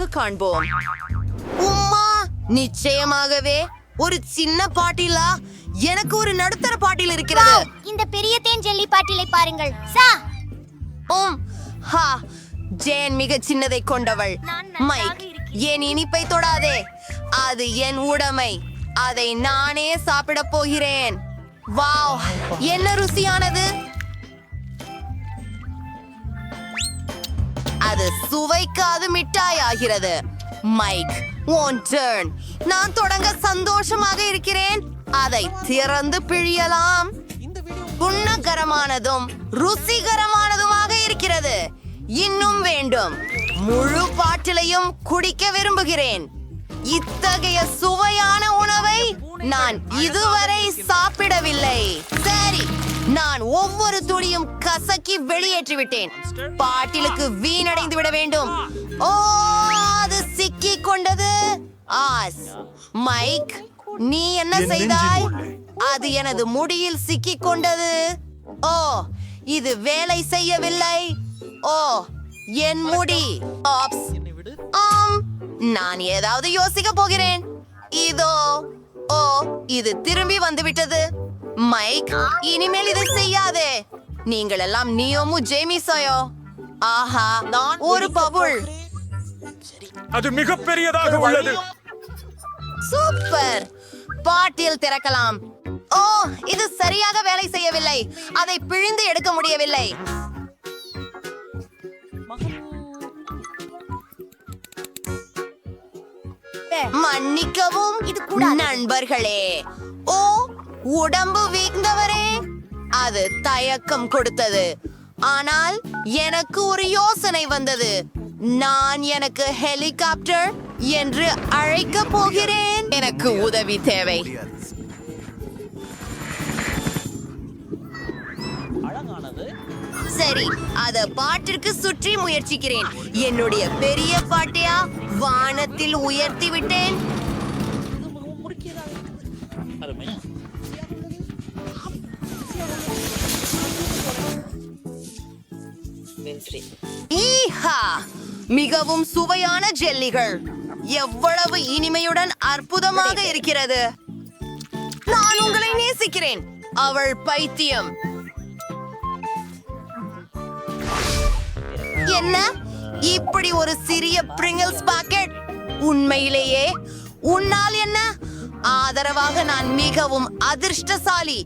விரைவாக காண்போம். உம்மா நிச்சயமாகவே. ஒரு சின்ன பாட்டிலா? எனக்கு ஒரு நடுத்தர பாட்டில் இருக்கிறது. இந்த பெரிய தேன் ஜெல்லி பாட்டிலை பாருங்கள். சா. உம் ஹா. ஜேன் மிக சின்னதை கொண்டவள். மைக். என் இனிப்பை தொடாதே. அது என் உடைமை. அதை நானே சாப்பிடப் போகிறேன். வாவ் என்ன ருசியானது? அது சுவைக்காது மிட்டாய் ஆகிறது மைக் ஓன் டர்ன் நான் தொடங்க சந்தோஷமாக இருக்கிறேன். அதை திறந்து பிழியலாம். குண்ணகரமானதும் ருசிகரமானதுமாக இருக்கிறது. இன்னும் வேண்டும். முழு பாட்டிலையும் குடிக்க விரும்புகிறேன். இத்தகைய சுவையான உணவை நான் இதுவரை சாப்பிடவில்லை. சரி நான் ஒவ்வொரு துளியும் கசக்கி வெளியேற்றி விட்டேன் பாட்டிலுக்கு வீணடைந்து விட வேண்டும். ஓ அது சிக்கி கொண்டது. ஆஸ் மைக் நீ என்ன செய்தாய்? அது எனது முடியில் சிக்கிக் கொண்டது. ஓ இது வேலை செய்யவில்லை. ஓ என் முடி. ஆம் நான் ஏதாவது யோசிக்க போகிறேன். இதோ ஓ இது திரும்பி வந்து விட்டது மைக் இனிமேல் இதை செய்யாதே. நீங்கள் எல்லாம் நியோமு ஜேமிசாயோ ஆஹா ஒரு பபுள் அது மிகப்பெரியதாக உள்ளது. சூப்பர். பாட்டில் திறக்கலாம். ஓ இது சரியாக வேலை செய்யவில்லை. அதை பிழிந்து எடுக்க முடியவில்லை. மன்னிக்கவும் இது நண்பர்களே ஓ உடம்பு வீழ்ந்தவரே. அது தயக்கம் கொடுத்தது. ஆனால் எனக்கு ஒரு யோசனை வந்தது. நான் எனக்கு ஹெலிகாப்டர் என்று அழைக்க போகிறேன். எனக்கு உதவி தேவை. சரி அத பாட்டிற்கு சுற்றி முயற்சிக்கிறேன். என்னுடைய பெரிய பாட்டையா? வானத்தில் உயர்த்தி விட்டேன். மிகவும் சுவையான ஜெல்லிகள். எவ்வளவு இனிமையுடன் அற்புதமாக இருக்கிறது. நான் உங்களை நேசிக்கிறேன். அவள் பைத்தியம். என்ன? இப்படி ஒரு சிறிய பிரிங்கிள்ஸ் பாக்கெட் உண்மையிலேயே? உன்னால் என்ன? ஆதரவாக நான் மிகவும் அதிர்ஷ்டசாலி.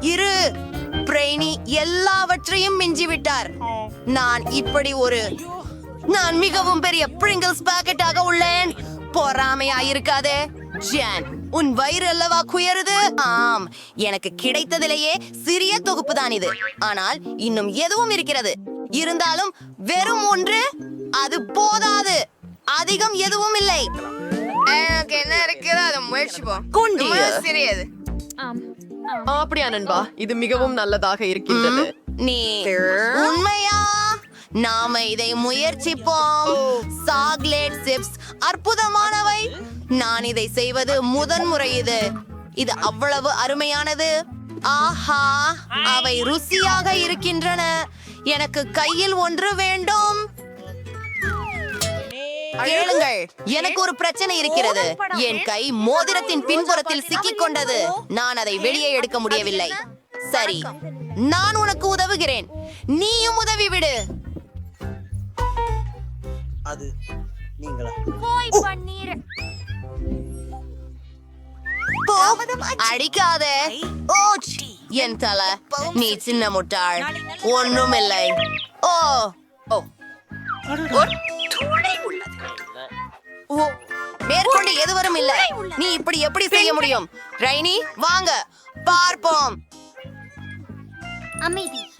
இரு பிரெய்னி எல்லாவற்றையும் மிஞ்சிவிட்டார். நான் இப்படி ஒரு நான் மிகவும் பெரிய பிரிங்கிள்ஸ் பாக்கெட்டாக உள்ளேன். பொறாமையா இருக்காதே ஜான் உன் வயிறு அல்லவா குயருது? ஆம் எனக்கு கிடைத்ததிலேயே சிறிய தொகுப்பு தான் இது. ஆனால் இன்னும் எதுவும் இருக்கிறது. இருந்தாலும் வெறும் ஒன்று அது போதாது. அதிகம் எதுவும் இல்லை. எனக்கு என்ன இருக்குது அதை முயற்சிப்போம் கொண்டு. சிறியது. அப்படியா நண்பா? இது மிகவும் நல்லதாக இருக்கின்றது. நீ உண்மையா? நாம இதை முயற்சிப்போம். சாக்லேட் சிப்ஸ் அற்புதமானவை. நான் இதை செய்வது முதன்முறை இது. இது அவ்வளவு அருமையானது. ஆஹா அவை ருசியாக இருக்கின்றன. எனக்கு கையில் ஒன்று வேண்டும். கேளுங்கள் எனக்கு ஒரு பிரச்சனை இருக்கிறது. என் கை மோதிரத்தின் பின்புறத்தில் சிக்கிக் கொண்டது நான் அதை வெளியே எடுக்க முடியவில்லை. சரி நான் உனக்கு உதவுகிறேன். நீயும் உதவி விடு. அது நீங்களா? போய் பன்னீர். அடிக்காத. ஓச் என் தலை நீ சின்ன முட்டாள். ஒண்ணுமில்லை. ஓ ஓ. ஒரு துளை உள்ளது. ஓ மேற்கொண்டு எதுவரும் இல்ல. நீ இப்படி எப்படி செய்ய முடியும்? ரைனி வாங்க பார்ப்போம். அமைதி.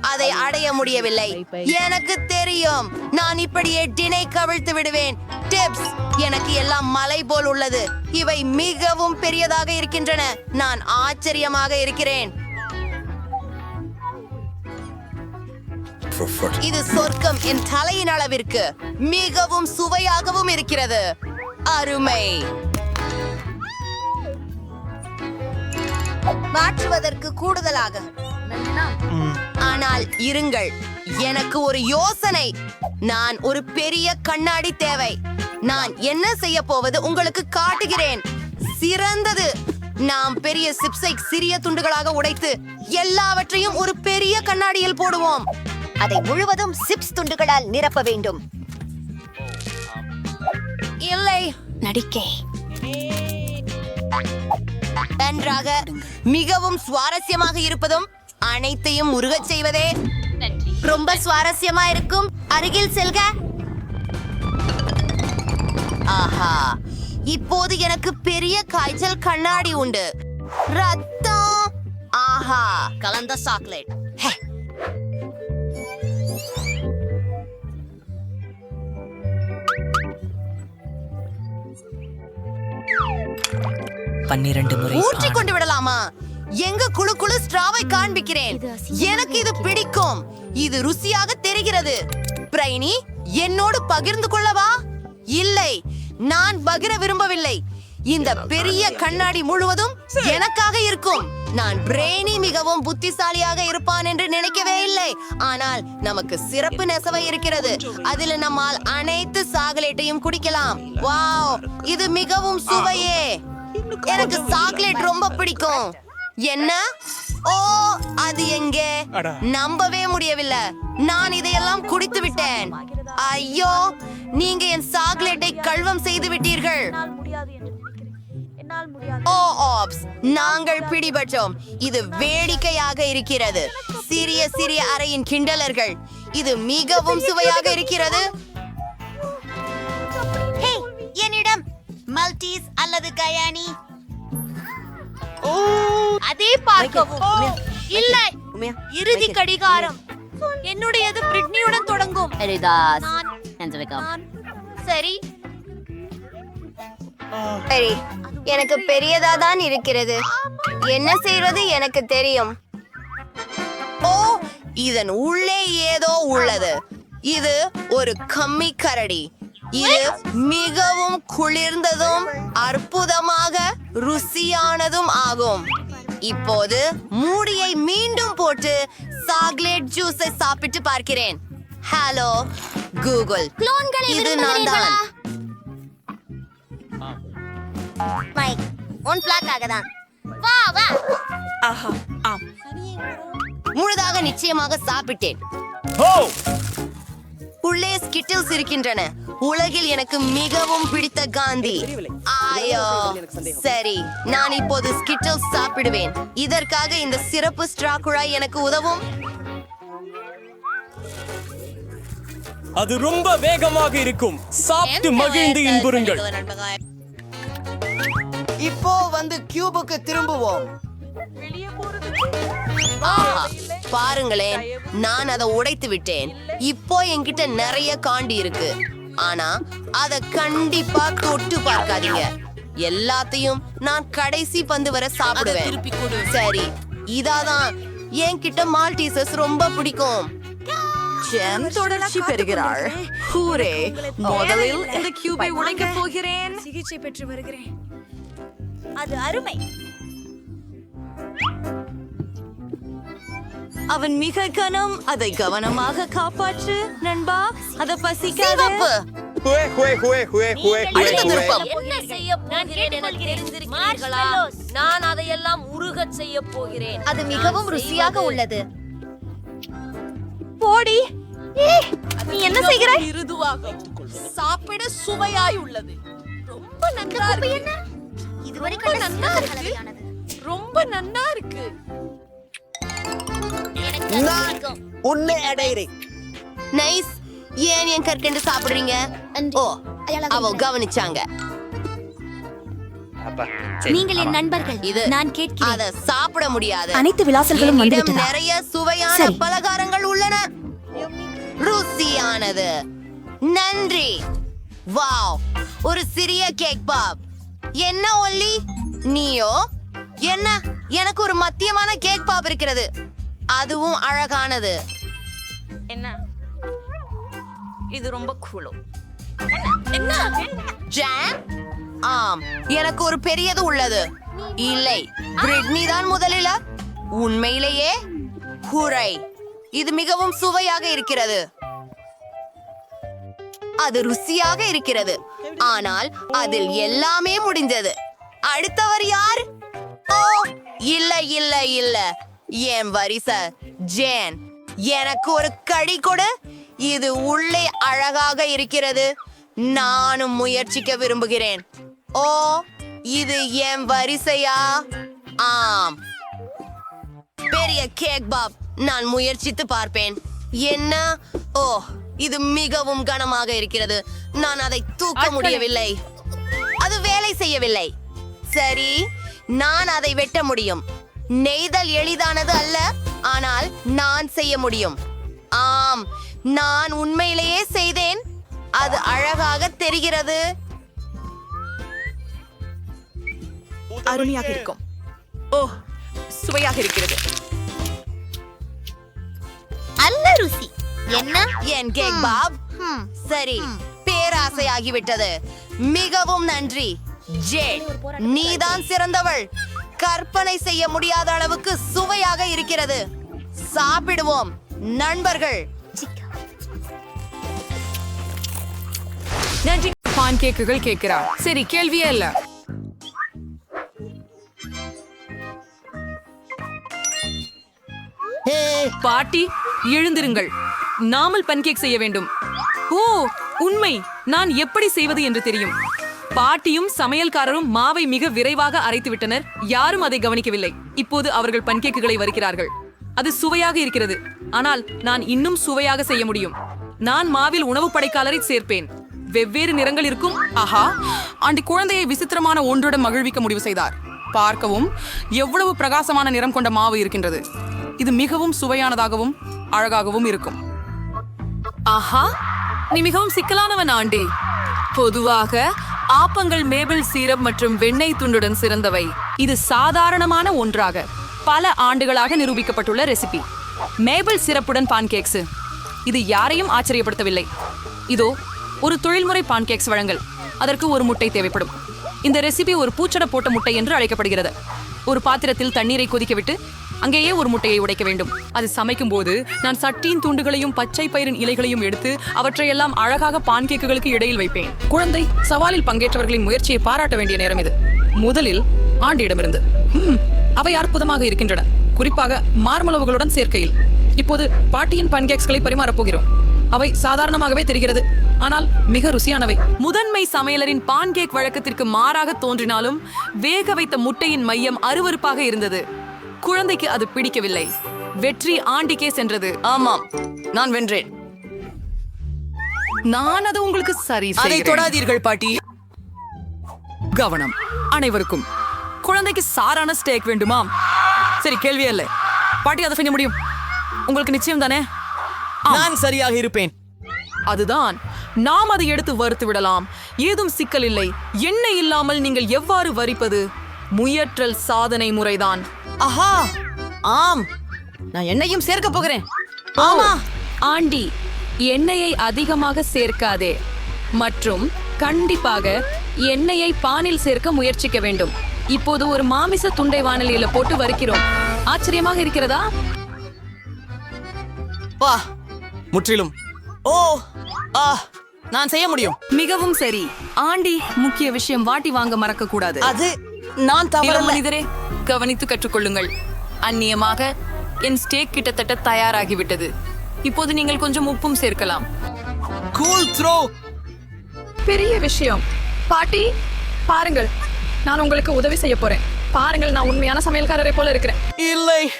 அதை அடைய முடியவில்லை. எனக்கு தெரியும். நான் இப்படியே டினை கவிழ்த்து விடுவேன். டிப்ஸ் எனக்கு எல்லாம் மலை போல் உள்ளது. இவை மிகவும் பெரியதாக இருக்கின்றன. நான் ஆச்சரியமாக இருக்கிறேன். இது சொர்க்கம் என் தலையின் அளவிற்கு மிகவும் சுவையாகவும் இருக்கிறது. அருமை. மாற்றுவதற்கு கூடுதலாக ஆனால் இருங்கள். எனக்கு ஒரு யோசனை. நான் ஒரு பெரிய கண்ணாடி தேவை. நான் என்ன செய்ய போவது உங்களுக்கு காட்டுகிறேன். சிறந்தது. நாம் பெரிய சிப்ஸை சிறிய துண்டுகளாக உடைத்து எல்லாவற்றையும் ஒரு பெரிய கண்ணாடியில் போடுவோம். அதை முழுவதும் சிப்ஸ் துண்டுகளால் நிரப்ப வேண்டும். இல்லை. நடிக்கை. நன்றாக மிகவும் சுவாரஸ்யமாக இருப்பதும் அனைத்தையும் முருகச் செய்வதே. ரொம்ப சுவாரஸ்யமா இருக்கும். அருகில் செல்க. ஆஹா. இப்போது எனக்கு பெரிய காய்ச்சல் கண்ணாடி உண்டு. ரத்தம். ஆஹா. கலந்த சாக்லேட். ஹே. பன்னிரண்டு முறை ஊற்றிக் கொண்டு விடலாமா? எங்க குழு குழு ஸ்ட்ராவை காண்பிக்கிறேன். எனக்கு இது பிடிக்கும். இது ருசியாக தெரிகிறது. பிரைனி என்னோடு பகிர்ந்து கொள்ளவா? இல்லை நான் பகிர விரும்பவில்லை. இந்த பெரிய கண்ணாடி முழுவதும் எனக்காக இருக்கும். நான் பிரெய்னி மிகவும் புத்திசாலியாக இருப்பான் என்று நினைக்கவே இல்லை. ஆனால் நமக்கு சிறப்பு நெசவை இருக்கிறது. அதில் நம்மால் அனைத்து சாக்லேட்டையும் குடிக்கலாம். வாவ் இது மிகவும் சுவையே. எனக்கு சாக்லேட் ரொம்ப பிடிக்கும். என்ன? ஓ அது எங்கே. நம்பவே முடியவில்லை. நான் இதையெல்லாம் குடித்து விட்டேன். ஐயோ நீங்க என் சாக்லேட்டை கல்வம் செய்து விட்டீர்கள். ஓ ஆப்ஸ் நாங்கள் பிடிபட்டோம். இது வேடிக்கையாக இருக்கிறது. சிறிய சிறிய அறையின் கிண்டலர்கள். இது மிகவும் சுவையாக இருக்கிறது. ஹே என்னிடம் மல்டீஸ் அல்லது கயானி அதே பார்க்கவும் இல்லை இறுதி கடிகாரம். என்னுடையது பிரிட்னியுடன் தொடங்கும். சரி. சரி எனக்கு பெரியதா தான் இருக்கிறது. என்ன செய்யறது எனக்கு தெரியும். ஓ இதன் உள்ளே ஏதோ உள்ளது. இது ஒரு கம்மி கரடி. இது மிகவும் குளிர்ந்ததும் அற்புதமாக ருசியானதும் ஆகும். இப்போது மூடியை மீண்டும் போட்டு சாக்லேட் ஜூஸை சாப்பிட்டு பார்க்கிறேன். Hello Google. குளோன்களை இது நான் தான். மைக் உன் பிளாக்காக தான். வா வா. முழுதாக நிச்சயமாக சாப்பிட்டேன். உள்ளே ஸ்கிட்டில்ஸ் இருக்கின்றன. உலகில் எனக்கு மிகவும் பிடித்த காந்தி. ஆயோ சரி நான் இப்போது ஸ்கிட்டில்ஸ் சாப்பிடுவேன். இதற்காக இந்த சிறப்பு ஸ்ட்ரா குழாய் எனக்கு உதவும். அது ரொம்ப வேகமாக இருக்கும். சாப்பிட்டு மகிழ்ந்து இன்புறுங்கள். இப்போ வந்து கியூபுக்கு திரும்புவோம். ஆஹா, பாருங்களேன் நான் அதை உடைத்து விட்டேன். இப்போ என்கிட்ட நிறைய காண்டி இருக்கு. ஆனா அத கண்டிப்பா தொட்டு பார்க்காதீங்க. எல்லாத்தையும் நான் கடைசி பந்து வரை சாப்பிடுவேன். சரி இதாதான். என்கிட்ட மால்டீசஸ் ரொம்ப பிடிக்கும். ஜெம் தொடர்ச்சி பெறுகிறாள். ஹூரே முதலில் இந்த கியூபை உடைக்க போகிறேன். சிகிச்சை பெற்று வருகிறேன். அது அருமை. அவன் மிக கனம். அதை கவனமாக காப்பாற்று நண்பா. அத பசிக்காத. நான் அதையெல்லாம் உருகச் செய்ய போகிறேன். அது மிகவும் ருசியாக உள்ளது. போடி. நீ என்ன செய்கிறாய்? மிருதுவாக சாப்பிட சுவையாய் உள்ளது. ரொம்ப நன்றா இருக்கு. இதுவரை ரொம்ப நன்னா இருக்கு. நான் உன்னை அடைகிறேன். நைஸ் ஏன் என் கற்கண்டு சாப்பிடுறீங்க? ஓ அவ கவனிச்சாங்க. நீங்கள் என் நண்பர்கள் இது நான் கேட்கிறேன். அத சாப்பிட முடியாது. அனைத்து விலாசல்களும் என்னிடம் வந்துவிட்டதா? நிறைய சுவையான. பலகாரங்கள் உள்ளன. ருசியானது. நன்றி. வாவ் ஒரு சிறிய கேக் பாப். என்ன ஒல்லி? நீயோ? என்ன? எனக்கு ஒரு மத்தியமான கேக் பாப் இருக்கிறது. அதுவும் அழகானது. என்ன? இது ரொம்ப கூலோ ஜாம் ஆம் எனக்கு ஒரு பெரியது உள்ளது. இல்லை பிரிட்னி தான் முதலில். உண்மையிலேயே? குறை. இது மிகவும் சுவையாக இருக்கிறது. அது ருசியாக இருக்கிறது. ஆனால் அதில் எல்லாமே முடிந்தது. அடுத்தவர் யார்? ஓ இல்ல இல்ல இல்ல. என் வரிசை. ஜேன் எனக்கு ஒரு கடி கொடு. இது உள்ளே அழகாக இருக்கிறது. நானும் முயற்சிக்க விரும்புகிறேன். ஓ இது என் வரிசையா? ஆம். பெரிய கேக் பாப் நான் முயற்சித்து பார்ப்பேன். என்ன? ஓ இது மிகவும் கனமாக இருக்கிறது. நான் அதை தூக்க முடியவில்லை. அது வேலை செய்யவில்லை. சரி நான் அதை வெட்ட முடியும். நெய்தல் எளிதானது அல்ல ஆனால் நான் செய்ய முடியும். ஆம் நான் உண்மையிலேயே செய்தேன். அது அழகாக தெரிகிறது. அருமையாக இருக்கும். ஓ சுவையாக இருக்கிறது. அல்ல ருசி. என்ன? என் கேக் பாப். சரி பேராசையாகிவிட்டது. மிகவும் நன்றி. ஜேட் நீதான் சிறந்தவள். கற்பனை செய்ய முடியாத அளவுக்கு சுவையாக இருக்கிறது. சாப்பிடுவோம் நண்பர்கள். நன்றி. பான் கேக்குகள் கேட்கிறார் சரி கேள்வியே இல்ல. பாட்டி எழுந்திருங்கள். நாமல் பன்கேக் செய்ய வேண்டும். ஓ உண்மை. நான் எப்படி செய்வது என்று தெரியும். பாட்டியும் சமையல்காரரும் மாவை மிக விரைவாக அரைத்து விட்டனர். யாரும் அதை கவனிக்கவில்லை. இப்போது அவர்கள் பன்கேக்குகளை வருகிறார்கள் அது சுவையாக இருக்கிறது. ஆனால் நான் இன்னும் சுவையாக செய்ய முடியும். நான் மாவில் உணவு படைக்காலரை சேர்ப்பேன். வெவ்வேறு நிறங்கள் இருக்கும் ஆஹா ஆண்டி குழந்தையை விசித்திரமான ஒன்றுடன் மகிழ்விக்க முடிவு செய்தார். பார்க்கவும் எவ்வளவு பிரகாசமான நிறம் கொண்ட மாவு இருக்கின்றது. இது மிகவும் சுவையானதாகவும் அழகாகவும் இருக்கும். ஆஹா நீ மிகவும் சிக்கலானவன் ஆண்டி. பொதுவாக ஆப்பங்கள் மேபிள் சீரப் மற்றும் வெண்ணெய் துண்டுடன் சிறந்தவை. இது சாதாரணமான ஒன்றாக. பல ஆண்டுகளாக நிரூபிக்கப்பட்டுள்ள ரெசிபி. மேபிள் சிரப்புடன் பான்கேக்ஸ். இது யாரையும் ஆச்சரியப்படுத்தவில்லை. இதோ ஒரு தொழில்முறை பான்கேக்ஸ் வழங்கல். அதற்கு ஒரு முட்டை தேவைப்படும். இந்த ரெசிபி ஒரு பூச்சட போட்ட முட்டை என்று அழைக்கப்படுகிறது. ஒரு பாத்திரத்தில் தண்ணீரை கொதிக்கவிட்டு அங்கேயே ஒரு முட்டையை உடைக்க வேண்டும். அது சமைக்கும் போது நான் சட்டியின் துண்டுகளையும் பச்சை பயிரின் இலைகளையும் எடுத்து அவற்றையெல்லாம் அழகாக பான்கேக்குகளுக்கு இடையில் வைப்பேன். குழந்தை சவாலில் பங்கேற்றவர்களின் முயற்சியை பாராட்ட வேண்டிய நேரம் இது. முதலில் ஆண்டியிடமிருந்து. அவை அற்புதமாக இருக்கின்றன. குறிப்பாக மார்மளவுகளுடன் சேர்க்கையில். இப்போது பாட்டியின் பன்கேக்ஸ்களை பரிமாறப் போகிறோம். அவை சாதாரணமாகவே தெரிகிறது. ஆனால் மிக ருசியானவை. முதன்மை சமையலரின் பான்கேக் வழக்கத்திற்கு மாறாக தோன்றினாலும் வேக வைத்த முட்டையின் மையம் அருவருப்பாக இருந்தது. குழந்தைக்கு அது பிடிக்கவில்லை. வெற்றி ஆண்டிக்கே சென்றது. ஆமாம் நான் வென்றேன். நான் அது உங்களுக்கு சரி அதை. தொடாதீர்கள் பாட்டி. கவனம். அனைவருக்கும். குழந்தைக்கு சாரான ஸ்டேக் வேண்டுமா சரி கேள்வியே இல்லை பாட்டி அதை செய்ய முடியும்? உங்களுக்கு நிச்சயம் தானே. நான் சரியாக இருப்பேன். அதுதான். நாம் அதை எடுத்து வறுத்து விடலாம். ஏதும் சிக்கல் இல்லை. எண்ணெய் இல்லாமல் நீங்கள் எவ்வாறு வரிப்பது? முயற்றல் சாதனை முறைதான். ஆஹா ஆம். நான் எண்ணெயும் சேர்க்க போகிறேன். ஆமா. ஆண்டி எண்ணெயை அதிகமாக சேர்க்காதே. மற்றும் கண்டிப்பாக எண்ணெயை பானில் சேர்க்க முயற்சிக்க வேண்டும். இப்போது ஒரு மாமிச துண்டை வானலியில போட்டு வறுக்கிறோம். ஆச்சரியமாக இருக்கிறதா? வா. முற்றிலும். ஓ ஆ நான் செய்ய முடியும். மிகவும் சரி. ஆண்டி முக்கிய விஷயம் வாட்டி வாங்க மறக்க கூடாது. அது நான் தவறல்ல. மனிதரே கவனித்து கற்றுக்கொள்ளுங்கள். அந்நியமாக என் ஸ்டேக் கிட்டத்தட்ட தயாராகிவிட்டது. இப்போது நீங்கள் கொஞ்சம் உப்பும் சேர்க்கலாம். கூல் த்ரோ பெரிய விஷயம். பாட்டி பாருங்கள். நான் உங்களுக்கு உதவி செய்ய போறேன். பாருங்கள் நான் உண்மையான சமையல்காரரை போல இருக்கிறேன். இல்லை.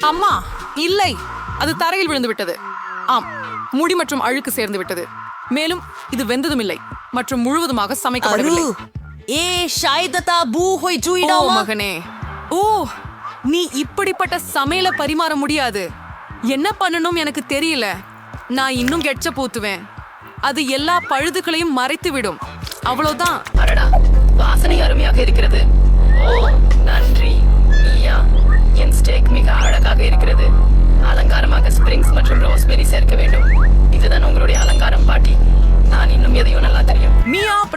அம்மா இல்லை. அது தரையில் விழுந்து விட்டது ஆம் முடி மற்றும் அழுக்கு சேர்ந்து விட்டது மேலும் இது வெந்ததும் இல்லை மற்றும் முழுவதுமாக சமைக்கப்படவில்லை. ஏ ஷாய்ததா பூ ஹோய் ஓ ஜூயிடாமா மகனே. ஓ நீ இப்படிப்பட்ட சமையல பரிமாற முடியாது. என்ன பண்ணணும் எனக்கு தெரியல. நான் இன்னும் கெட்ச பூத்துவேன். அது எல்லா பழுதுகளையும் மறைத்து விடும். அவ்வளவுதான் வாசனை அருமையாக இருக்கிறது. ஓ நன்றி என் ஸ்டேக் மிக அழகாக இருக்கிறது. அலங்காரமாக ஸ்பிரிங்ஸ் மற்றும் ரோஸ்பெரி சேர்க்க வேண்டும். இதுதான் உங்களுடைய அலங்காரம் பாட்டி.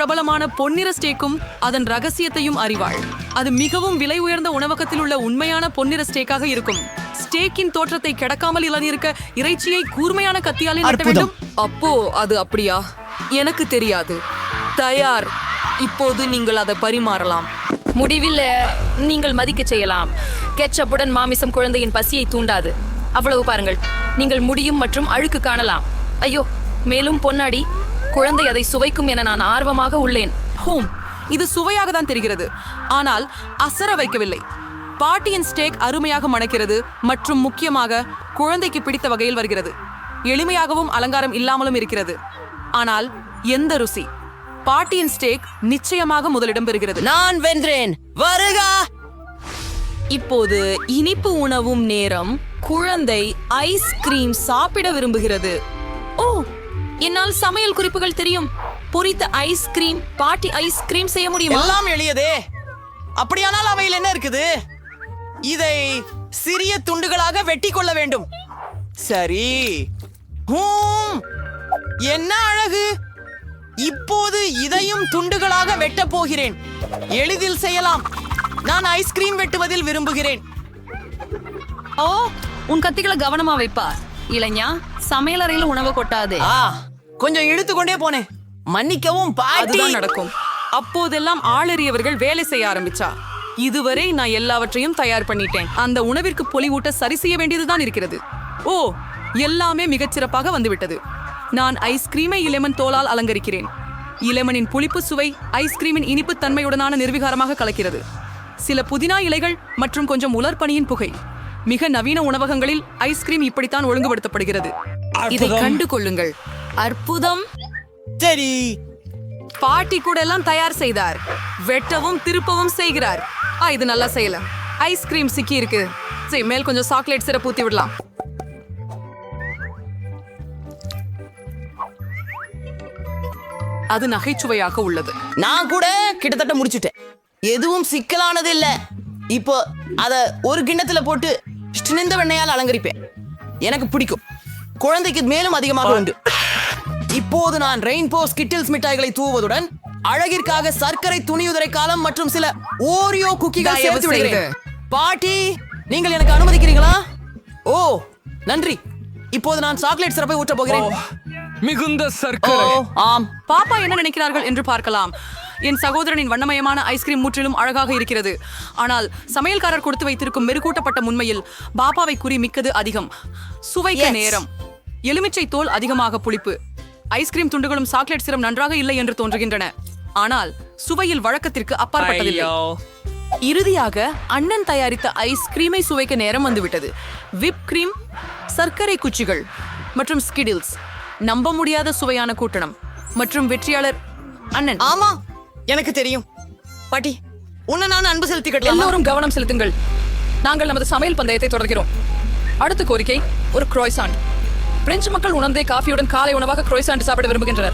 பிரபலமான பொன்னிற ஸ்டேக்கும் அதன் ரகசியத்தையும் அறிவாள். அது மிகவும் விலை உயர்ந்த உணவகத்தில் உள்ள உண்மையான பொன்னிற ஸ்டேக்காக இருக்கும். ஸ்டேக்கின் தோற்றத்தை கிடக்காமல் இளநிருக்க இறைச்சியை கூர்மையான கத்தியாலே. வேண்டும். அப்போ அது அப்படியா? எனக்கு தெரியாது. தயார். இப்போது நீங்கள் அதை பரிமாறலாம். முடிவில் நீங்கள் மதிக்க செய்யலாம். கெச்சப்புடன் மாமிசம் குழந்தையின் பசியை தூண்டாது. அவ்வளவு பாருங்கள். நீங்கள் முடியும் மற்றும் அழுக்கு காணலாம். ஐயோ மேலும் பொன்னாடி. குழந்தை அதை சுவைக்கும் என நான் ஆர்வமாக உள்ளேன். ஹோம் இது சுவையாக தான் தெரிகிறது. ஆனால் அசர வைக்கவில்லை. பாட்டியின் ஸ்டேக் அருமையாக மணக்கிறது மற்றும் முக்கியமாக குழந்தைக்கு பிடித்த வகையில் வருகிறது. எளிமையாகவும் அலங்காரம் இல்லாமலும் இருக்கிறது. ஆனால் எந்த ருசி? பாட்டியின் ஸ்டேக் நிச்சயமாக முதலிடம் பெறுகிறது. நான் வென்றேன். வருகா! இப்போது இனிப்பு உணவும் நேரம். குழந்தை ஐஸ்கிரீம் சாப்பிட விரும்புகிறது. என்னால் சமையல் குறிப்புகள் தெரியும். பொரித்த ஐஸ்கிரீம் பாட்டி ஐஸ்கிரீம் செய்ய முடியுமா? எல்லாம் எளியதே. அப்படியானால் அவையில் என்ன இருக்குது? இதை சிறிய துண்டுகளாக வெட்டி கொள்ள வேண்டும். சரி. என்ன அழகு. இப்போது இதையும் துண்டுகளாக வெட்டப் போகிறேன். எளிதில் செய்யலாம். நான் ஐஸ்கிரீம் வெட்டுவதில் விரும்புகிறேன். ஓ உன் கத்திகளை கவனமா வைப்பா. இளைஞா சமையலறையில உணவு கொட்டாதே. ஆ. கொஞ்சம் இழுத்துக்கொண்டே போனேன் மன்னிக்கவும் பாட்டி. அதுதான் நடக்கும். அப்போதெல்லாம் ஆளறியவர்கள் வேலை செய்ய ஆரம்பிச்சா. இதுவரை நான் எல்லாவற்றையும் தயார் பண்ணிட்டேன். அந்த உணவிற்கு பொலிவூட்ட சரி செய்ய வேண்டியதுதான் இருக்கிறது. ஓ எல்லாமே மிகச் சிறப்பாக வந்துவிட்டது. நான் ஐஸ்கிரீமை இலெமன் தோலால் அலங்கரிக்கிறேன். இலெமனின் புளிப்பு சுவை ஐஸ்கிரீமின் இனிப்பு தன்மையுடனான நிர்விகாரமாக கலக்கிறது. சில புதினா இலைகள் மற்றும் கொஞ்சம் உலர்பனியின் புகை. மிக நவீன உணவகங்களில் ஐஸ்கிரீம் இப்படித்தான் ஒழுங்குபடுத்தப்படுகிறது. இதை கண்டு கொள்ளுங்கள். அற்புதம். சரி. பாட்டி கூட எல்லாம் தயார் செய்தார். வெட்டவும் திருப்பவும் செய்கிறார். ஆ இது நல்லா செய்யல. ஐஸ்கிரீம் சிக்கி இருக்கு. சரி மேல் கொஞ்சம் சாக்லேட் சிரப் ஊத்தி விடலாம். அது நகைச்சுவையாக உள்ளது. நான் கூட கிட்டத்தட்ட முடிச்சிட்டேன். எதுவும் சிக்கலானது இல்ல. இப்போ அத ஒரு கிண்ணத்துல போட்டு சினிந்த வெண்ணையால் அலங்கரிப்பேன். எனக்கு பிடிக்கும். குழந்தைக்கு மேலும் அதிகமாக உண்டு. இப்போது நான் ரெயின்போ ஸ்கிட்டில்ஸ் மிட்டாய்களை தூவுவதுடன் அழகிற்காக சர்க்கரை துணியுதிரை காலம் மற்றும் சில ஓரியோ குக்கிகள் சேர்த்து விடுகிறேன். பாட்டி நீங்கள் எனக்கு அனுமதிக்கிறீங்களா ஓ நன்றி. இப்போது நான் சாக்லேட் சிறப்பை ஊற்றப் போகிறேன். மிகுந்த சர்க்கரை. ஆம். பாப்பா என்ன நினைக்கிறார்கள் என்று பார்க்கலாம். என் சகோதரனின் வண்ணமயமான ஐஸ்கிரீம் முற்றிலும் அழகாக இருக்கிறது. ஆனால் சமையல்காரர் கொடுத்து வைத்திருக்கும் மெருகூட்டப்பட்ட உண்மையில் பாப்பாவை குறி மிக்கது அதிகம். சுவைக்க. நேரம். எலுமிச்சை தோல் அதிகமாக புளிப்பு. ஐஸ்கிரீம் துண்டுகளும் சாக்லேட் சிரம் நன்றாக இல்லை என்று தோன்றுகின்றன. ஆனால் சுவையில் வழக்கத்திற்கு அப்பாற்பட்டதில்லை. இறுதியாக அண்ணன் தயாரித்த ஐஸ்கிரீமை சுவைக்க நேரம் வந்துவிட்டது. விப் கிரீம் சர்க்கரை குச்சிகள் மற்றும் ஸ்கிடில்ஸ். நம்ப முடியாத சுவையான கூட்டணம் மற்றும் வெற்றியாளர் அண்ணன். ஆமா எனக்கு தெரியும். பாட்டி உன்னை நான் அன்பு செலுத்திக்கிட்டேன் எல்லோரும் கவனம் செலுத்துங்கள். நாங்கள் நமது சமையல் பந்தயத்தை தொடர்கிறோம். அடுத்த கோரிக்கை ஒரு குரோய்சாண்ட் பிரெஞ்சு மக்கள் உணர்ந்தே காஃபியுடன் காலை உணவாக குரோய்சாண்ட் சாப்பிட விரும்புகின்றனர்.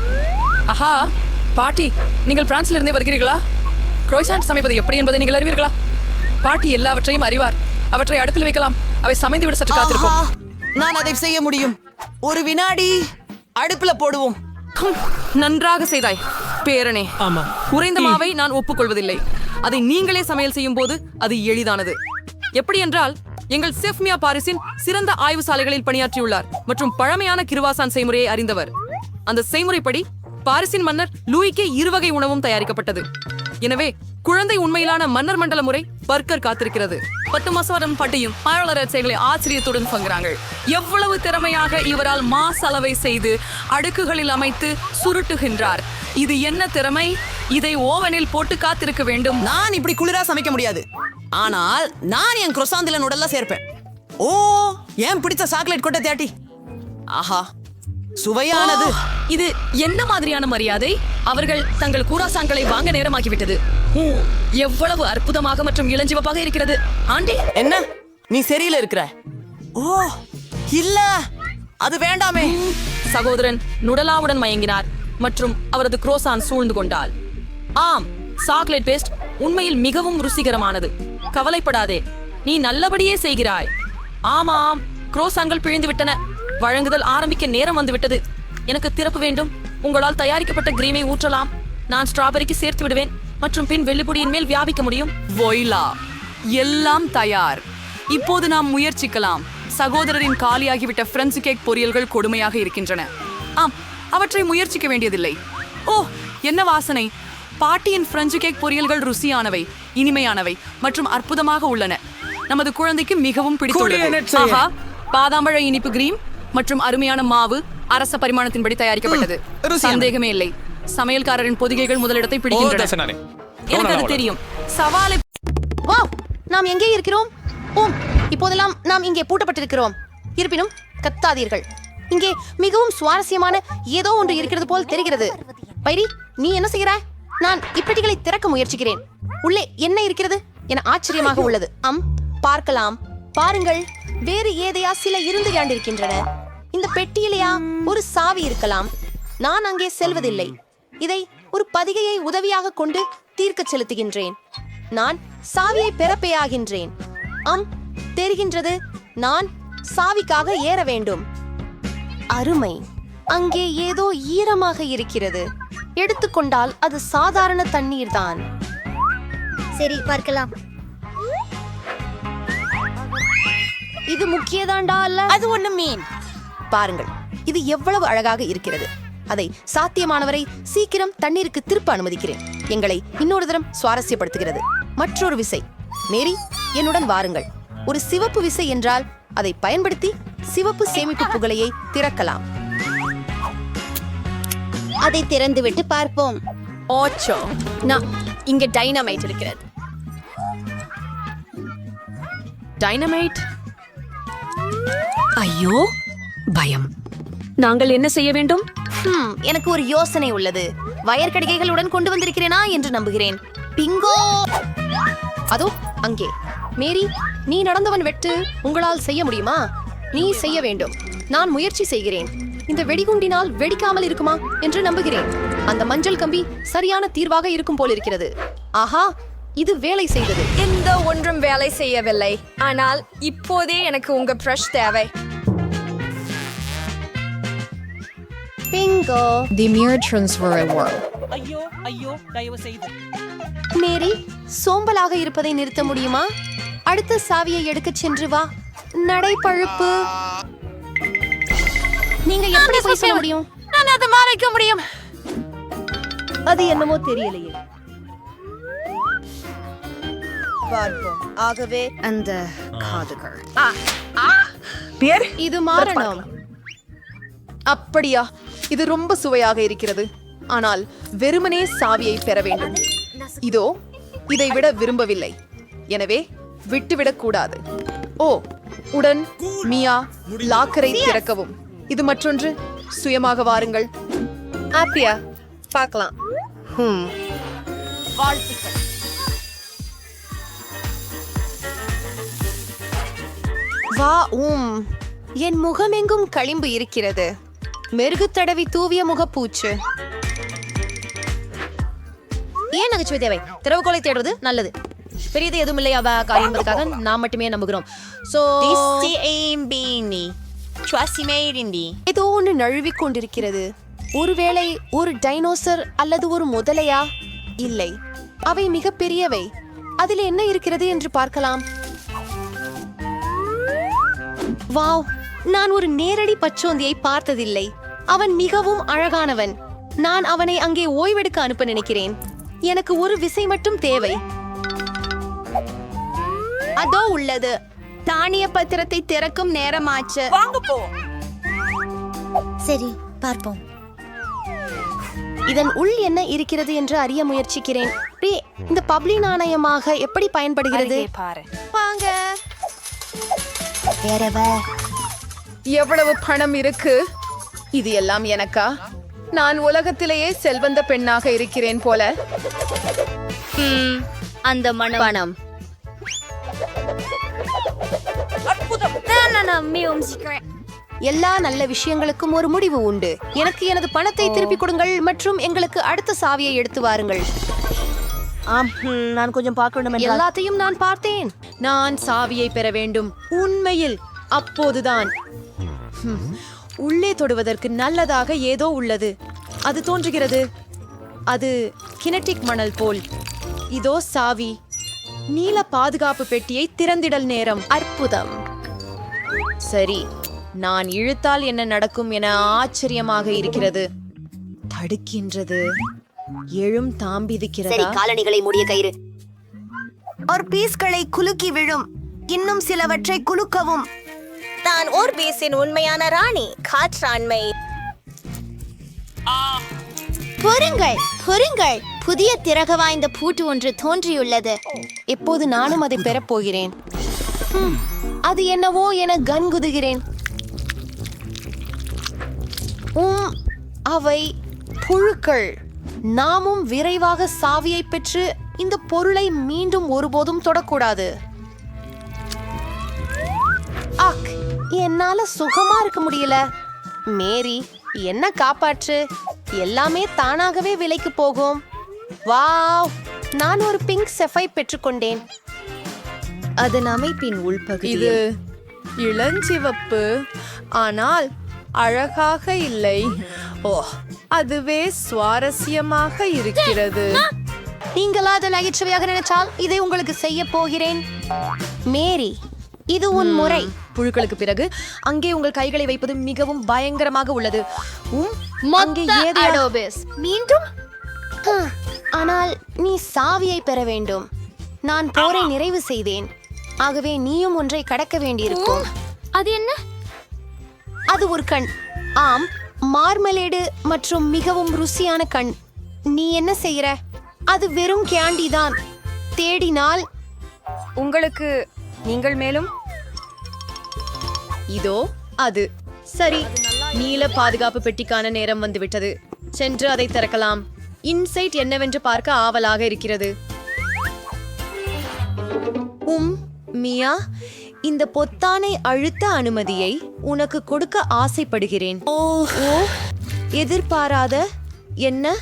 ஆஹா பாட்டி நீங்கள் பிரான்சில் இருந்தே வருகிறீர்களா? குரோய்சாண்ட் சமைப்பது எப்படி என்பதை நீங்கள் அறிவீர்களா? பாட்டி எல்லாவற்றையும் அறிவார். அவற்றை அடுப்பில் வைக்கலாம். அவை சமைந்து விட சற்று காத்திருக்கும். நான் அதை செய்ய முடியும். ஒரு வினாடி அடுப்புல போடுவோம். நன்றாக செய்தாய் பேரனே. ஆமா. குறைந்த மாவை நான் ஒப்புக்கொள்வதில்லை. அதை நீங்களே சமையல் செய்யும் போது அது எளிதானது. எப்படி என்றால் எங்கள் செஃப்மியா பாரிஸின் சிறந்த ஆய்வு சாலைகளில் பணியாற்றியுள்ளார் மற்றும் பழமையான கிருவாசான் செய்முறையை அறிந்தவர். அந்த செய்முறைப்படி பாரிஸின் மன்னர் லூயிக்கே இருவகை உணவும் தயாரிக்கப்பட்டது. எனவே குழந்தை உண்மையிலான மன்னர் மண்டல முறை பர்கர் காத்திருக்கிறது. பத்து மசவரம் பட்டியும் ஆய்வாளர் செயல்களை ஆச்சரியத்துடன் பங்குறாங்க. எவ்வளவு திறமையாக இவரால் மாசலவை செய்து அடுக்குகளில் அமைத்து சுருட்டுகின்றார். இது என்ன திறமை? இதை ஓவனில் போட்டு காத்திருக்க வேண்டும். நான் இப்படி குளிரா சமைக்க முடியாது. ஆனால் நான் என் குரோசாந்தில உடல்ல சேர்ப்பேன். ஓ ஏன் பிடிச்ச சாக்லேட் கொட்டை தேட்டி ஆஹா சுவையானது. இது என்ன மாதிரியான மரியாதை? அவர்கள் தங்கள் கூராசான்களை வாங்க நேரமாகிவிட்டது. எவ்வளவு அற்புதமாக மற்றும் இளஞ்சிவப்பாக இருக்கிறது. ஆண்டி? என்ன? நீ சரியில இருக்கிற? ஓ இல்ல. அது வேண்டாமே. சகோதரன் நுடலாவுடன் மயங்கினார். மற்றும் அவரது குரோசான் சூழ்ந்து கொண்டாள். ஆம் சாக்லேட் பேஸ்ட் உண்மையில் மிகவும் ருசிகரமானது. கவலைப்படாதே நீ நல்லபடியே செய்கிறாய். ஆமாம் குரோசான்கள் பிழிந்து விட்டன வழங்குதல் ஆரம்பிக்க நேரம் வந்துவிட்டது. எனக்கு திறப்பு வேண்டும். உங்களால் தயாரிக்கப்பட்ட கிரீமை ஊற்றலாம். நான் ஸ்ட்ராபெரிக்கு சேர்த்து விடுவேன். மற்றும் பின் வெள்ளிப்பொடியின் மேல் வியாபிக்க முடியும். வொய்லா எல்லாம் தயார். இப்போது நாம் முயற்சிக்கலாம். சகோதரரின் காலியாகிவிட்ட பிரெஞ்சு கேக் பொரியல்கள் கொடுமையாக இருக்கின்றன. ஆம் அவற்றை முயற்சிக்க வேண்டியதில்லை. ஓ என்ன வாசனை. பாட்டியின் பிரெஞ்சு கேக் பொரியல்கள் ருசியானவை இனிமையானவை மற்றும் அற்புதமாக உள்ளன. நமது குழந்தைக்கு மிகவும் பிடித்துள்ளது. ஆஹா பாதாம்பழ இனிப்பு கிரீம் மற்றும் அருமையான மாவு அரச பரிமாணத்தின்படி தயாரிக்கப்பட்டது. சந்தேகமே இல்லை. சமையல்காரரின் பொதிகைகள் முதலிடத்தை பிடிக்கின்றன. எனக்கு அது தெரியும். சவாலை வாவ் நாம் எங்கே இருக்கிறோம்? ஓம் இப்போதெல்லாம் நாம் இங்கே பூட்டப்பட்டிருக்கிறோம். இருப்பினும் கத்தாதீர்கள். இங்கே மிகவும் சுவாரஸ்யமான ஏதோ ஒன்று இருக்கிறது போல் தெரிகிறது. பைரி நீ என்ன செய்கிறாய்? நான் இப்பெட்டிகளை திறக்க முயற்சிக்கிறேன். உள்ளே என்ன இருக்கிறது என ஆச்சரியமாக உள்ளது. அம் பார்க்கலாம். பாருங்கள் வேறு ஏதையா சில இருந்து காண்டிருக்கின்றன இந்த பெட்டியிலேயா ஒரு சாவி இருக்கலாம். நான் அங்கே செல்வதில்லை. இதை ஒரு பதிகையை உதவியாக கொண்டு தீர்க்க செலுத்துகின்றேன். நான் சாவியை பெறப்பேயாகின்றேன். அம் தெரிகின்றது நான் சாவிக்காக ஏற வேண்டும். அருமை. அங்கே ஏதோ ஈரமாக இருக்கிறது. எடுத்துக்கொண்டால் அது சாதாரண தண்ணீர் தான். சரி பார்க்கலாம். இது முக்கியதாண்டா அல்ல? அது ஒண்ணு மீன். பாருங்கள் இது எவ்வளவு அழகாக இருக்கிறது. அதை சாத்தியமானவரை சீக்கிரம் தண்ணீருக்கு திருப்ப அனுமதிக்கிறேன். எங்களை இன்னொரு தரம் சுவாரஸ்யப்படுத்துகிறது. மற்றொரு விசை. மேரி என்னுடன் வாருங்கள். ஒரு சிவப்பு விசை என்றால் அதை பயன்படுத்தி சிவப்பு சேமிப்பு புகழையை திறக்கலாம். அதை திறந்துவிட்டு பார்ப்போம். ஓச்சோ நான் இங்க டைனமைட் இருக்கிறது. டைனமைட்? ஐயோ பயம். நாங்கள் என்ன செய்ய வேண்டும்? எனக்கு ஒரு யோசனை உள்ளது. வயர் கடிகைகளுடன் கொண்டு வந்திருக்கிறேனா என்று நம்புகிறேன். பிங்கோ! அதோ அங்கே. மேரி நீ நடந்தவன் வெட்டு உங்களால் செய்ய முடியுமா? நீ செய்ய வேண்டும். நான் முயற்சி செய்கிறேன். இந்த வெடிகுண்டினால் வெடிக்காமல் இருக்குமா என்று நம்புகிறேன். அந்த மஞ்சள் கம்பி சரியான தீர்வாக இருக்கும் போல் இருக்கிறது. ஆஹா இது வேலை செய்தது. எந்த ஒன்றும் வேலை செய்யவில்லை. ஆனால் இப்போதே எனக்கு உங்க ப்ரஷ் தேவை. பிங்கோ. ஐயோ ஐயோ தயவு செய்து. மேரி சோம்பலாக இருப்பதை நிறுத்த முடியுமா? அடுத்த சாவியை எடுக்கச் சென்று வா. நடைப்பழுப்பு. நீங்க எப்படி போய் சொல்ல முடியும்? நான் அதை மறைக்க முடியும். அது என்னமோ தெரியலையே. பார்ப்போம். ஆகவே அந்த காதுகள். இது மாறணும். அப்படியா? இது ரொம்ப சுவையாக இருக்கிறது. ஆனால் வெறுமனே சாவியை பெற வேண்டும். இதோ இதை விட விரும்பவில்லை. எனவே விட்டுவிடக் கூடாது ஓ உடன் மியா லாக்கரை திறக்கவும். இது மற்றொன்று. சுயமாக வாருங்கள். ஆப்பியா பார்க்கலாம். ஹம். வா உம். என் முகமெங்கும் களிம்பு இருக்கிறது. மெருகு தடவி தூவிய முகப்பூச்சு. ஏன் நகைச்சுவை தேவை? திறவுகோலை தேடுவது நல்லது. பெரியது எதுவும் இல்லையா காரியம் என்பதற்காக நாம் மட்டுமே நம்புகிறோம். சோ ஏதோ ஒன்று நழுவிக் கொண்டிருக்கிறது. ஒருவேளை ஒரு டைனோசர் அல்லது ஒரு முதலையா? இல்லை. அவை மிக பெரியவை. அதில் என்ன இருக்கிறது என்று பார்க்கலாம். வாவ்! நான் ஒரு நேரடி பச்சோந்தியை பார்த்ததில்லை. அவன் மிகவும் அழகானவன். நான் அவனை அங்கே ஓய்வெடுக்க அனுப்ப நினைக்கிறேன். எனக்கு ஒரு விசை மட்டும் தேவை. அதோ உள்ளது. தானிய பத்திரத்தை திறக்கும் நேரமாச்சு. சரி பார்ப்போம். இதன் உள் என்ன இருக்கிறது என்று அறிய முயற்சிக்கிறேன். இந்த பப்ளி நாணயமாக எப்படி பயன்படுகிறது? வாங்க. வேறவ எவ்வளவு பணம் இருக்கு? இது எல்லாம் எனக்கா? நான் உலகத்திலேயே செல்வந்த பெண்ணாக இருக்கிறேன் போல. அந்த மனம். மிகவும் சீக்கிரம். எல்லா நல்ல விஷயங்களுக்கும் ஒரு முடிவு உண்டு. எனக்கு எனது பணத்தை திருப்பிக் கொடுங்கள் மற்றும் எங்களுக்கு அடுத்த சாவியை எடுத்து வாருங்கள். ஆம் நான் கொஞ்சம் பார்க்க வேண்டும் என்றால். எல்லாத்தையும் நான் பார்த்தேன். நான் சாவியை பெற வேண்டும். உண்மையில் அப்போதுதான். ஹம், உள்ளே தொடுவதற்கு நல்லதாக ஏதோ உள்ளது. அது தோன்றுகிறது. அது கினட்டிக் மணல் போல். இதோ சாவி. நீல பாதுகாப்பு பெட்டியை திறந்திடல் நேரம். அற்புதம். சரி நான் இழுத்தால் என்ன நடக்கும் என ஆச்சரியமாக இருக்கிறது. தடுக்கின்றது. எழும் சரி தாம்பிதிக்கிறதா காலணிகளை மூடிய கயிறு. ஒரு பீஸ்களை குலுக்கி விழும். இன்னும் சிலவற்றை குலுக்கவும். தான் ஓர் பீஸின் உண்மையான ராணி காற்றாண்மை. பொறுங்கள் பொறுங்கள். புதிய திறக வாய்ந்த பூட்டு ஒன்று தோன்றியுள்ளது. இப்போது நானும் அதை பெறப் போகிறேன். ஹம், அது என்னவோ என கன்குதுகிறேன் உம், அவை புழுக்கள். நாமும் விரைவாக சாவியை பெற்று இந்த பொருளை மீண்டும் ஒருபோதும் தொடக்கூடாது. அக் என்னால சுகமா இருக்க முடியல. மேரி என்ன காப்பாற்று? எல்லாமே தானாகவே விலைக்கு போகும். வாவ் நான் ஒரு பிங்க் செஃபை பெற்றுக்கொண்டேன். அதன் அமைப்பின் உள்பகுதி இது இளஞ்சிவப்பு. ஆனால் அழகாக இல்லை. ஓ அதுவே சுவாரஸ்யமாக இருக்கிறது. நீங்களா அதை நகைச்சுவையாக நினைச்சால் இதை உங்களுக்கு செய்ய போகிறேன். மேரி இது உன் முறை. புழுக்களுக்கு பிறகு அங்கே உங்கள் கைகளை வைப்பது மிகவும் பயங்கரமாக உள்ளது. உம், அங்கே ஏதோ அடோபிஸ் மீண்டும்? ஆனால் நீ சாவியை பெற வேண்டும். நான் போரை நிறைவு செய்தேன். ஆகவே நீயும் ஒன்றை கடக்க வேண்டியிருக்கும். அது என்ன? அது ஒரு கண். ஆம் மார்மலேடு மற்றும் மிகவும் ருசியான கண். நீ என்ன செய்யற அது வெறும் கேண்டி தான். தேடினால்? உங்களுக்கு நீங்கள் மேலும்? இதோ அது. சரி நீல பாதுகாப்பு பெட்டிக்கான நேரம் வந்துவிட்டது. சென்று அதை திறக்கலாம். இன்சைட் என்னவென்று பார்க்க ஆவலாக இருக்கிறது. உம் மியா இந்த பொத்தானை அழுத்த அனுமதியை உனக்கு கொடுக்க ஆசைப்படுகிறேன். ஓ. எதிர்பாராத என்ன?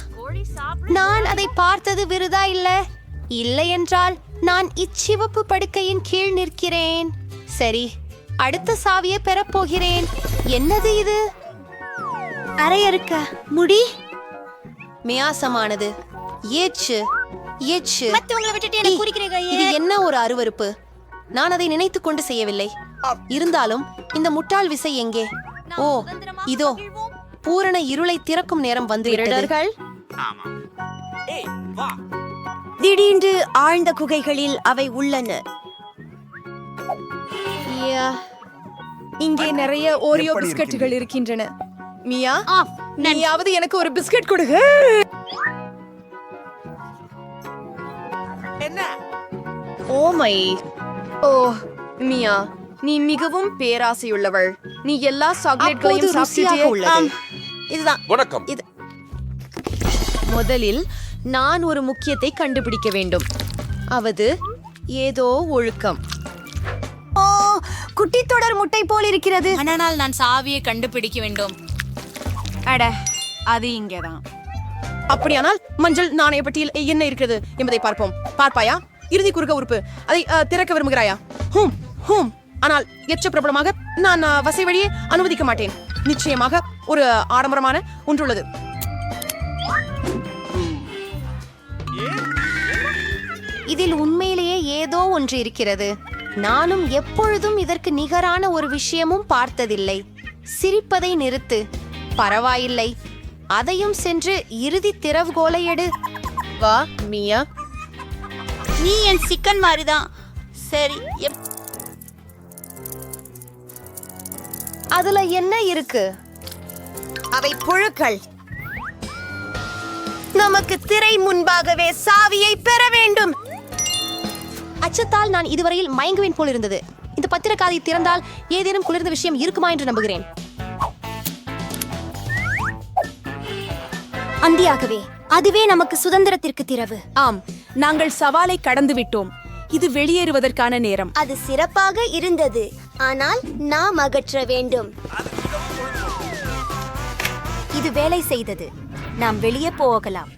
நான் அதை பார்த்தது விருதா இல்ல? இல்லை என்றால் நான் இச்சிவப்பு படுக்கையின் கீழ் நிற்கிறேன். சரி அடுத்த சாவியை பெறப் போகிறேன். என்னது இது? அரையறுக்க முடி? மியாசமானது. ஏச்சு ஏச்சு. மத்தவங்களை விட்டுட்டு எனக்கு குறிக்கிறீங்க இது என்ன ஒரு அருவருப்பு? நான் அதை நினைத்துக் கொண்டு செய்யவில்லை. இருந்தாலும் இந்த முட்டாள் விசை எங்கே? ஓ இதோ பூரண இருளை திறக்கும் நேரம் வந்து திருடர்கள் திடீர்னு ஆழ்ந்த குகைகளில் அவை உள்ளன. இங்கே நிறைய ஓரியோ பிஸ்கட்டுகள் இருக்கின்றன. மியா நீயாவது எனக்கு ஒரு பிஸ்கட் கொடுங்க. ஓமை ஓ மியா நீ மிகவும் பேராசையுள்ளவள். நீ எல்லா சாக்லேட்களையும் சாப்பிட்டுட்டே உள்ளது. இதுதான். வணக்கம். இது. முதலில் நான் ஒரு முக்கியத்தை கண்டுபிடிக்க வேண்டும். அவது ஏதோ ஒழுக்கம். ஓ குட்டி தொடர் முட்டை போல் இருக்கிறது. ஆனால் நான் சாவியை கண்டுபிடிக்க வேண்டும். அட அது இங்கேதான். அப்படியானால் மஞ்சள் நாணய பெட்டியில் என்ன இருக்கிறது என்பதை பார்ப்போம். பார்ப்பாயா? இறுதி குறுக உறுப்பு. அதை திறக்க விரும்புகிறாயா? ஹூம் ஹூம். ஆனால் எச்ச பிரபலமாக நான் வசை வழியே அனுமதிக்க மாட்டேன். நிச்சயமாக ஒரு ஆடம்பரமான ஒன்றுள்ளது. இதில் உண்மையிலேயே ஏதோ ஒன்று இருக்கிறது. நானும் எப்பொழுதும் இதற்கு நிகரான ஒரு விஷயமும் பார்த்ததில்லை. சிரிப்பதை நிறுத்து. பரவாயில்லை. அதையும் சென்று இறுதி திறவுகோலை எடு. வா மியா. நீ என் சிக்கன் மாதிரிதான். சரி எப்- அதுல என்ன இருக்கு? அவை புழுக்கள். நமக்கு திரை முன்பாகவே சாவியை பெற வேண்டும். அச்சத்தால் நான் இதுவரையில் மயங்குவேன் போல் இருந்தது. இந்த பத்திரக்காதை திறந்தால் ஏதேனும் குளிர்ந்த விஷயம் இருக்குமா என்று நம்புகிறேன். அந்தியாகவே அதுவே நமக்கு சுதந்திரத்திற்கு திறவு. ஆம் நாங்கள் சவாலை கடந்து விட்டோம். இது வெளியேறுவதற்கான நேரம். அது சிறப்பாக இருந்தது. ஆனால் நாம் அகற்ற வேண்டும். இது வேலை செய்தது. நாம் வெளியே போகலாம்.